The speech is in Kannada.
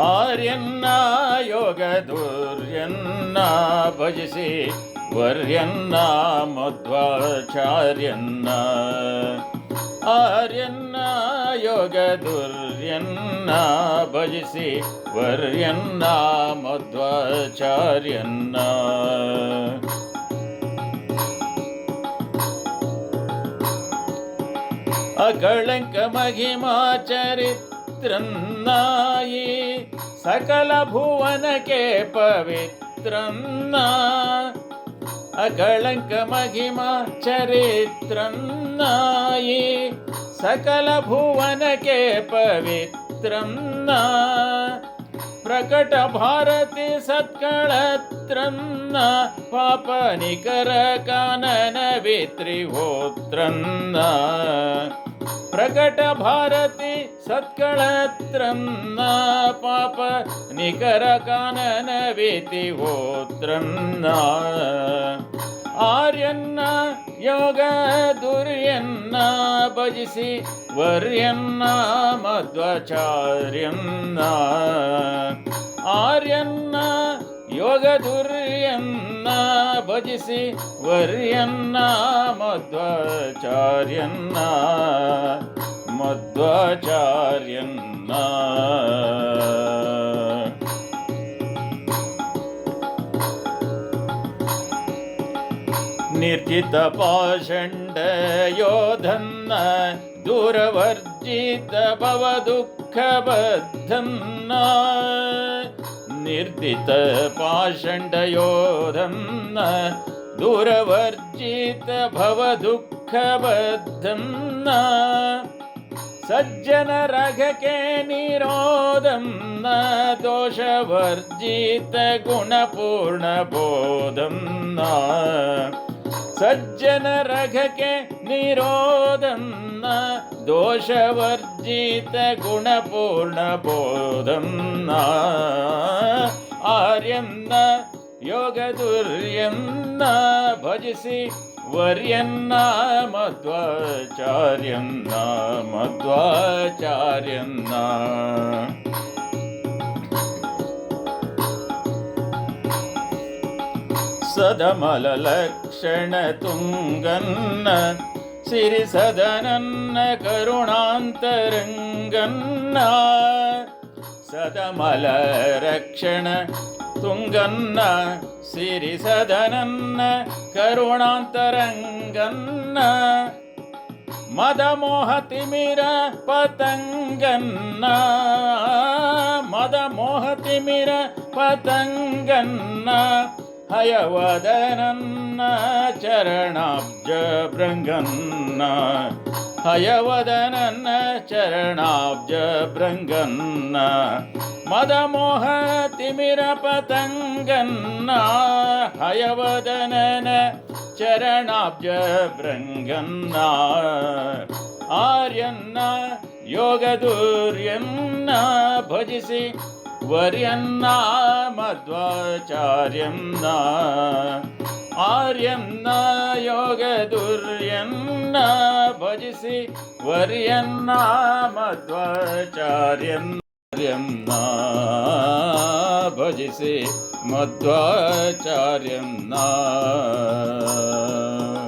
ಆರ್ಯನ್ನ ಯೋಗ ದುರ್ಯನ್ನ ಭಜಿಸಿ ವರ್ಯನ್ನ ಮಧ್ವಾಚಾರ್ಯನ್ನ. ಆರ್ಯನ್ನ ಯೋಗ ದುರ್ಯನ್ನ ಭಜಿಸಿ ವರ್ಯನ್ನ ಮಧ್ವಾಚಾರ್ಯನ್ನ. ಅಕಳಂಕ ಮಹಿಮಾ पवित्रन्नायि सकलभुवनके पवित्रं न अकलङ्कमहिमा चरित्रं नायि सकलभुवनके पवित्रं न प्रकटभारति सत्कळत्रं न पापनिकरकाननवित्रिहोत्रं न ಪ್ರಕಟ ಭಾರತಿ ಸತ್ಕಳತ್ರನ್ನ ಪಾಪ ನಿಖರ ಕಾನನ ವಿತಿ ಹೋತ್ರನ್ನ ಆರ್ಯನ್ನ, ಯೋಗ ದುರ್ಯನ್ನ ಭಜಿಸಿ ವರ್ಯನ್ನ, ಮಧ್ವಾಚಾರ್ಯನ್ನ. ಆರ್ಯನ್ನ ಯೋಗ ದುರ್ಯನ್ನ ಭಜಿಸಿ ವರ್ಯನ್ನ ಮಧ್ವಾಚಾರ್ಯನ್ನ ಮಧ್ವಾಚಾರ್ಯನ್ನ ನಿರ್ಜಿತ ಪಾಷಂಡ ಯೋಧನ್ನ ದೂರವರ್ಜಿತ ಭವ നിർദ്ദിത പാഷണ്ടയോധം ദുരവർജിത ഭവദുഃഖബദ്ധം സജ്ജനരഘകേ നിരോധം ന ദോഷവർജിത ഗുണപൂർണബോധം ന സജ്ജനരഘകെ നിരോധം ദോഷവർജിത ഗുണപൂർണബോധം നാ ರಘಕ್ಕೆ ನಿರೋಧನ್ನ ದೋಷವರ್ಜಿತ ಗುಣಪೂರ್ಣ ಬೋಧನ್ನ ಆರ್ಯನ್ನ ಯೋಗ ದುರ್ಯನ್ನ ಭಜಿಸಿ ವರ್ಯನ್ನ ಮಧ್ವಾಚಾರ್ಯನ್ನ ಮಧ್ವಾಚಾರ್ಯನ್ನ ಸದಮಲ ಲಕ್ಷಣ ತುಂಗನ್ನ ಸಿರಿ ತುಂಗನ್ನ ಸಿರಿಸದನನ್ನ, ಕರುಣಾಂತರಂಗನ್ನ, ಮದಮೋಹತಿಮಿರ ಮೋಹ ತಿಮಿರ ಪತಂಗನ್ನ ಮದ ಮೋಹ ತಿಮಿರ ಪತಂಗನ್ನ, ಹಯವದನನ್ನ ಚರಣಾಬ್ಜ ಭೃಂಗನ್ನ ಹಯವದನನ್ನ ಚರಣಾಬ್ಜ ಭೃಂಗನ್ನ ತಿಮಿರ ಪತಂಗನ್ನ ಹಯವದನನ ಚರಣಾಬ್ಜ ಭೃಂಗನ್ನ ಆರ್ಯನ್ನ ಯೋಗ ದುರ್ಯನ್ನ ಭಜಿಸಿ ವರ್ಯನ್ನ ಮಧ್ವಾಚಾರ್ಯನ್ನ ಆರ್ಯನ್ನ ಯೋಗ ದುರ್ಯನ್ನ ಭಜಿಸಿ ವರ್ಯನ್ನ ಮಧ್ವಾಚಾರ್ಯನ್ನ ಭಜಿಸಿ ಮಧ್ವಾಚಾರ್ಯನ್ನ.